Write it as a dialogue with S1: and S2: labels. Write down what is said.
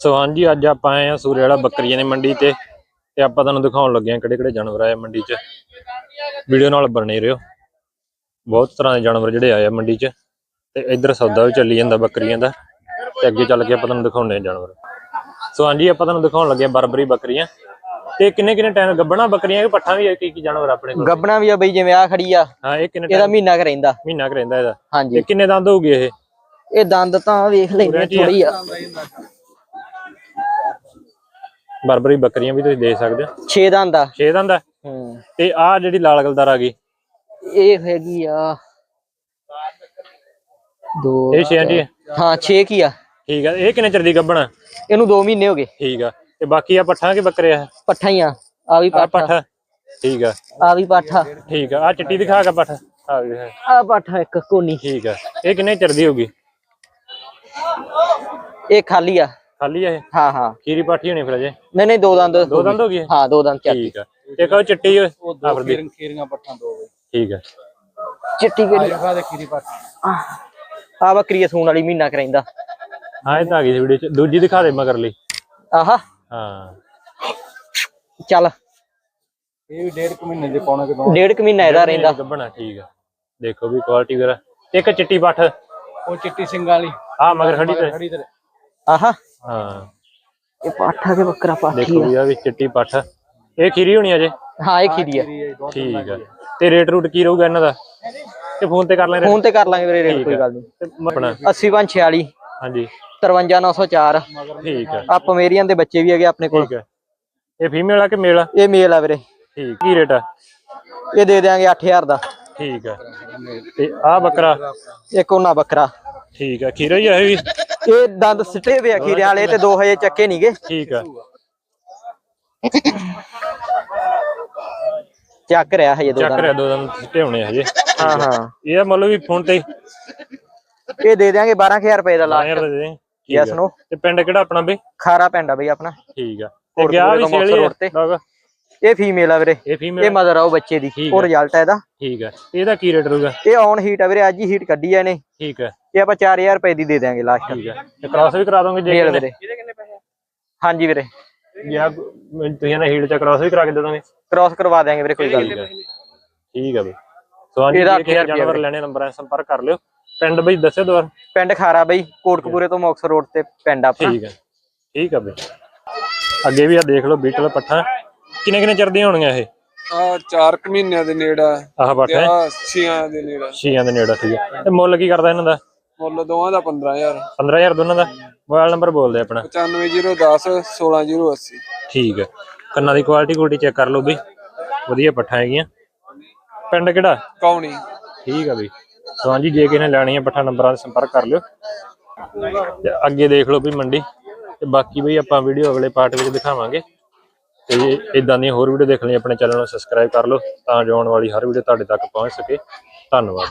S1: ਸੋ ਹਾਂਜੀ ਅੱਜ ਆਪਾਂ ਆਏ ਆ ਸੂਰੇ ਵਾਲਾ ਬੱਕਰੀਆਂ ਦੀ ਮੰਡੀ ਤੇ ਤੇ ਆਪਾਂ ਤੁਹਾਨੂੰ ਦਿਖਾਉਣ ਲੱਗੇ ਆ ਕਿਹੜੇ ਕਿਹੜੇ ਜਾਨਵਰ ਆਏ ਮੰਡੀ 'ਚ। ਵੀਡੀਓ ਨਾਲ ਬਣੇ ਰਹੋ ਬਹੁਤ ਤਰ੍ਹਾਂ ਦੇ ਜਾਨਵਰ ਜਿਹੜੇ ਆਏ ਆ ਮੰਡੀ 'ਚ ਤੇ ਇੱਧਰ ਸੌਦਾ ਵੀ ਚੱਲੀ ਜਾਂਦਾ ਬੱਕਰੀਆਂ ਦਾ ਤੇ ਅੱਗੇ ਚੱਲ ਕੇ ਆਪਾਂ ਤੁਹਾਨੂੰ ਦਿਖਾਉਣੇ ਆ ਜਾਨਵਰ। ਸੋ ਹਾਂਜੀ ਆਪਾਂ ਤੁਹਾਨੂੰ ਦਿਖਾਉਣ ਲੱਗੇ ਆ ਬਰਬਰੀ ਬੱਕਰੀਆਂ। ਤੇ ਕਿੰਨੇ ਕਿੰਨੇ ਟਾਈਮ ਗੱਬਣਾ ਬੱਕਰੀਆਂ ਕਿ ਪੱਠਾਂ ਵੀ ਆ ਕੀ ਕੀ ਜਾਨਵਰ ਆਪਣੇ ਕੋਲ?
S2: ਗੱਬਣਾ ਵੀ ਆ ਬਈ ਜਿਵੇਂ ਆ ਖੜੀ ਆ
S1: ਹਾਂ ਇਹ ਕਿੰਨੇ
S2: ਇਹਦਾ ਮਹੀਨਾ ਕੁ ਰਹਿੰਦਾ।
S1: ਮਹੀਨਾ ਕੁ ਰਹਿੰਦਾ ਇਹਦਾ।
S2: ਹਾਂਜੀ।
S1: ਤੇ ਕਿੰਨੇ ਦੰਦ ਹੋਊਗੇ ਇਹ?
S2: ਇਹ ਦੰਦ ਤਾਂ ਵੇਖ
S1: ਆ।
S2: ਥੋੜੀ ਆ।
S1: ਬਰਬਰੀ ਬੱਕਰੀਆਂ ਵੀ ਤੁਸੀਂ ਦੇਖ ਸਕਦੇ ਹੋ।
S2: 6 ਦੰਦ ਆ।
S1: 6 ਦੰਦ ਆ? ਤੇ ਆਹ ਜਿਹੜੀ ਲਾਲ ਗਲਦਾਰ ਆ ਗਈ
S2: ਇਹ ਹੈਗੀ ਆ। ਦੋ
S1: ਇਹ 6 ਇੰਚ ਹੀ ਆ?
S2: ਹਾਂ 6 ਕੀ ਆ।
S1: ਠੀਕ ਆ ਇਹ ਕਿੰਨੇ ਚਿਰ ਦੀ ਗੱਬਣਾ
S2: ਇਹਨੂੰ 2 ਮਹੀਨੇ ਹੋ ਗਏ।
S1: ਠੀਕ ਆ। ਤੇ ਬਾਕੀ ਆ ਪੱਠਾਂ ਕਿ ਬੱਕਰੇ ਆ?
S2: ਪੱਠਾ ਹੀ ਆ ਆ ਵੀ
S1: ਆ
S2: ਪਾਠਾ
S1: ਠੀਕ ਆ।
S2: ਆ ਵੀ ਪਾਠਾ
S1: ਠੀਕ ਆ ਆ ਚਿੱਟੀ ਦਿਖਾ ਕੇ ਪੱਠ। ਆ ਵੀ।
S2: ਆ ਪਾਠਾ ਇੱਕ ਕੋਨੀ।
S1: ਠੀਕ ਆ। ਇਹ ਕਿੰਨੇ ਚਿਰ ਦੀ ਹੋਗੀ
S2: ਇਹ ਖਾਲੀ ਆ।
S1: ਖਾਲੀ ਆ ਇਹ?
S2: ਹਾਂ ਹਾਂ।
S1: ਖੀਰੀ ਪਾਠੀ ਹੋਣੀ ਫਿਰ ਅਜੇ?
S2: ਨਹੀਂ ਨਹੀਂ ਦੋ ਦੰਦ।
S1: ਦੋ ਦੰਦ ਹੋ ਗਈ?
S2: ਹਾਂ ਦੋ ਦੰਦ ਚੱਕ
S1: ਠੀਕ ਆ। ਕਹੋ ਚਿੱਟੀ ਆ। ਫਿਰ ਦੇਖ।
S3: ਖੀਰੀਆਂ ਪੱਠਾਂ ਦੋ
S1: ਠੀਕ ਆ।
S2: ਚਿੱਟੀ ਕਿਹੜੀ?
S3: ਜਗਾ ਦੇ ਖੀਰੀ ਪੱਠ।
S2: ਆ ਬੱਕਰੀ ਆ ਸੂਣ ਵਾਲੀ ਮਹੀਨਾ ਕੁ ਰਹਿੰਦਾ
S1: ਹਾਂ ਇਹ ਤਾਂ ਆ ਗਈ ਵੀਡੀਓ ਚ। ਦੂਜੀ ਦਿਖਾ ਦੇ ਮਗਰ ਲਈ।
S2: ਆਹਾ।
S1: ਹਾਂ।
S2: ਚੱਲ।
S3: ਇਹ ਵੀ ਡੇਢ ਕੁ ਮਹੀਨੇ ਦੇ ਪੌਣੇ ਕਿ ਦੋ
S2: ਡੇਢ ਕੁ ਮਹੀਨਾ ਇਹਦਾ ਰਹਿੰਦਾ।
S1: ਗੱਬਣਾ ਠੀਕ ਆ। ਦੇਖੋ ਵੀ ਕੁਆਲਿਟੀ ਵਗੈਰਾ। ਇੱਕ ਚਿੱਟੀ ਪੱਠ।
S3: ਉਹ ਚਿੱਟੀ ਸਿੰਘਾਂ ਵਾਲੀ।
S1: ਆ ਮਗਰ ਖੜੀ ਤੇ।
S3: ਖੜੀ ਤੇ।
S2: ਆਹਾ।
S1: ਹਾਂ।
S2: ਇਹ ਪਾਠਾ ਕੇ ਬੱਕਰਾ ਪਾਠੀ
S1: ਦੇਖੋ
S2: ਆ।
S1: ਵੀ ਆ ਵੀ ਚਿੱਟੀ ਪੱਠ ਇਹ ਖੀਰੀ ਹੋਣੀ ਅਜੇ
S2: ਹਾਂ ਇਹ ਖੀਰੀ ਆ।
S1: ਠੀਕ ਆ। ਤੇ ਰੇਟ ਰੂਟ ਕੀ ਰਹੂਗਾ ਇਹਨਾਂ ਦਾ? ਤੇ ਫੋਨ ਤੇ ਕਰ ਲੈਣੇ
S2: ਫੋਨ ਤੇ ਕਰ ਲਾਂਗੇ ਵੀਰੇ ਰੇਟ ਕੋਈ ਗੱਲ ਨਹੀਂ।
S1: ਤੇ ਆਪਣਾ?
S2: 8046
S1: ਹਾਂਜੀ।
S2: 53904
S1: ਠੀਕ ਆ।
S2: ਆ ਪਮੇਰੀਅਨ ਦੇ ਬੱਚੇ ਵੀ ਹੈਗੇ ਆਪਣੇ ਕੋਲ।
S1: ਠੀਕ ਆ। ਇਹ ਫੀਮੇਲ ਆ ਕਿ ਮੇਲ ਆ?
S2: ਇਹ ਮੇਲ ਆ ਵੀਰੇ।
S1: ਠੀਕ। ਕੀ ਰੇਟ ਆ?
S2: ਇਹ ਦੇ ਦਿਆਂਗੇ 8000 ਦਾ।
S1: ਠੀਕ ਆ। ਤੇ ਆ ਬੱਕਰਾ?
S2: ਇੱਕ ਉਹਨਾਂ ਬੱਕਰਾ।
S1: ਠੀਕ ਆ। ਖੀਰਾ ਹੀ ਆ ਇਹ ਵੀ?
S2: ਇਹ ਦੰਦ ਸਿੱਟੇ ਵੇ ਆ ਖੀਰੇ ਵਾਲੇ ਤੇ ਦੋ ਹਜੇ ਚੱਕੇ ਨਹੀਂਗੇ
S1: ਠੀਕ ਆ।
S2: ਚੱਕ ਰਿਹਾ ਹਜੇ ਦੋ
S1: ਚੱਕ
S2: ਦੰਦ।
S1: ਰਿਆ ਦੋ ਦਿਨ ਸਿੱਟੇ ਹੋਣੇ ਹਜੇ।
S2: ਹਾਂ ਹਾਂ।
S1: ਇਹਦਾ ਮੁੱਲ ਵੀ ਫੋਨ ਤੇ
S2: ਇਹ ਦੇ ਦਿਆਂਗੇ 12000 ਰੁਪਏ ਦਾ ਲਾਸਟ ਯੈਸ। ਨੋ
S1: ਤੇ ਪਿੰਡ ਕਿਹੜਾ ਆਪਣਾ ਬਈ?
S2: ਖਾਰਾ ਪਿੰਡ ਆ ਬਈ ਆਪਣਾ।
S1: ਠੀਕ ਆ। ਤੇ ਗਿਆ ਵੀ ਸੇਲੀ
S2: road ਤੇ। ਇਹ ਫੀਮੇਲ ਆ ਵੀਰੇ।
S1: ਇਹ
S2: ਇਹ ਮਦਰ ਆ ਉਹ ਬੱਚੇ ਦੀ। ਉਹ। ਰਿਜ਼ਲਟ ਆ ਇਹਦਾ।
S1: ਠੀਕ ਆ। ਇਹਦਾ ਕੀ ਰੇਟ ਰਹੂਗਾ?
S2: ਇਹ ਔਨ ਹੀਟ ਆ ਵੀਰੇ ਅੱਜ ਹੀ ਹੀਟ ਕੱਢੀ ਆ ਇਹਨੇ।
S1: ਠੀਕ ਆ।
S2: ਇਹ ਆਪਾਂ 4000 ਰੁਪਏ ਦੀ ਦੇ ਦਿਆਂਗੇ ਲਾਸਟ
S1: ਠੀਕ ਤੇ ਕ੍ਰਾਸ ਵੀ ਕਰਾ ਦੋਗੇ ਜੇ
S2: ਮੇਲ
S1: ਕਿਤੇ-
S2: ਵੀਰੇ। ਹਾਂਜੀ ਵੀਰੇ।
S1: ਜਾਂ ਤੁਸੀਂ ਨਾ ਹੀਲ ਚ ਕ੍ਰਾਸ ਵੀ ਕਰਾ ਕੇ ਦੇ ਦੋਗੇ?
S2: ਕ੍ਰਾਸ ਕਰਵਾ ਦਿਆਂਗੇ ਵੀਰੇ ਕੋਈ ਗੱਲ ਨਹੀਂ।
S1: ਠੀਕ ਆ ਬਈ। ਸੋ ਅੱਜ
S2: ਇਹਦਾ ਹਜ਼ਾਰ
S1: ਜਾਨਵਰ ਲੈਣੇ ਨੰਬਰਾਂ ਸੰਪਰਕ ਕਰ ਲਿਓ। ਪਿੰਡ ਬਈ ਦੱਸਿਓ ਦੁਬਾਰਾ।
S2: ਪਿੰਡ ਖਾਰਾ ਬਈ ਕੋਟਕਪੂਰੇ ਤੋਂ ਮੁਕਤਸਰ ਰੋਡ ਤੇ ਪਿੰਡ ਆਪਣਾ।
S1: ਠੀਕ ਆ ਠੀਕ ਆ ਬਈ। ਅੱਗੇ ਵੀ ਆ ਦੇਖ ਲਓ ਬੀਟਲ ਪੱਠਾ। ਕਿੰਨੇ ਕਿੰਨੇ ਚਿਰਦੀਆਂ ਹੋਣਗੀਆਂ ਇਹ?
S3: ਆ 4 ਕੁ ਮਹੀਨਿਆਂ ਦੇ ਨੇੜਾ।
S1: ਆਹ ਪੱਠਾ ਹੈ।
S3: ਆ ਛੀਆਂ ਦੇ ਨੇੜਾ।
S1: ਛੀਆਂ ਦੇ ਨੇੜੇ ਠੀਕ ਆ ਤੇ ਮੁੱਲ ਕੀ ਕਰਦਾ ਇਹਨਾਂ ਦਾ?
S3: ਮੁੱਲ ਦੋਵਾਂ ਦਾ 15000
S1: 15000 ਦੋਨਾਂ ਦਾ? ਮੋਬਾਈਲ ਨੰਬਰ ਬੋਲ ਦੇ ਆਪਣਾ।
S3: 95010 16080
S1: ਠੀਕ ਆ ਕੰਨਾਂ ਦੀ ਕੁਆਲਿਟੀ ਕੁਆਲਿਟੀ ਚੈੱਕ ਕਰ ਲਓ ਬਈ। ਵਧੀਆ ਪੱਠਾ ਹੈਗੀਆਂ। ਪਿੰਡ ਕਿਹੜਾ?
S3: ਕੌਣੀ।
S1: ਠੀਕ ਆ ਬਈ। ਸੋ ਹਾਂਜੀ ਜੇ ਕਿਸੇ ਨੇ ਲੈਣੀ ਹੈ ਪੱਠਾ ਨੰਬਰਾਂ 'ਤੇ ਸੰਪਰਕ ਕਰ ਲਿਓ। ਤੇ ਅੱਗੇ ਦੇਖ ਲਓ ਵੀ ਮੰਡੀ। ਤੇ ਬਾਕੀ ਬਈ ਆਪਾਂ ਵੀਡੀਓ ਅਗਲੇ ਪਾਰਟ ਵਿੱਚ ਦਿਖਾਵਾਂਗੇ। ਤੇ ਇਦਾਂ ਦੀਆਂ ਹੋਰ ਵੀਡੀਓ ਦੇਖਣ ਲਈ ਆਪਣੇ ਚੈਨਲ ਨੂੰ ਸਬਸਕ੍ਰਾਈਬ ਕਰ ਲਓ ਤਾਂ ਜੋ ਆਉਣ ਵਾਲੀ ਹਰ ਵੀਡੀਓ ਤੁਹਾਡੇ ਤੱਕ ਪਹੁੰਚ ਸਕੇ। ਧੰਨਵਾਦ।